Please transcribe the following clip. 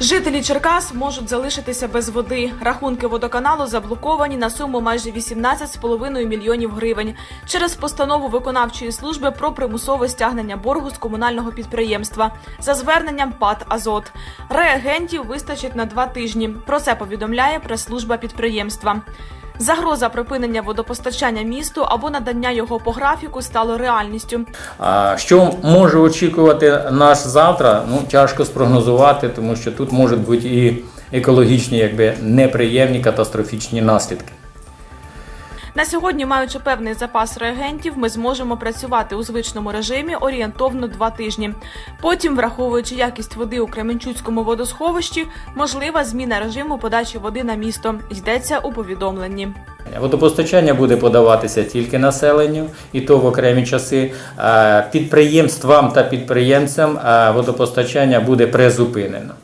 Жителі Черкас можуть залишитися без води. Рахунки водоканалу заблоковані на суму майже 18,5 мільйонів гривень через постанову виконавчої служби про примусове стягнення боргу з комунального підприємства за зверненням ПАТ Азот. Реагентів вистачить на два тижні. Про це повідомляє прес-служба підприємства. Загроза припинення водопостачання місту або надання його по графіку стало реальністю. А що може очікувати нас завтра? Ну тяжко спрогнозувати, тому що тут можуть бути і екологічні, якби неприємні катастрофічні наслідки. На сьогодні, маючи певний запас реагентів, ми зможемо працювати у звичному режимі орієнтовно два тижні. Потім, враховуючи якість води у Кременчуцькому водосховищі, можлива зміна режиму подачі води на місто. Йдеться у повідомленні. Водопостачання буде подаватися тільки населенню, і то в окремі часи. Підприємствам та підприємцям водопостачання буде призупинено.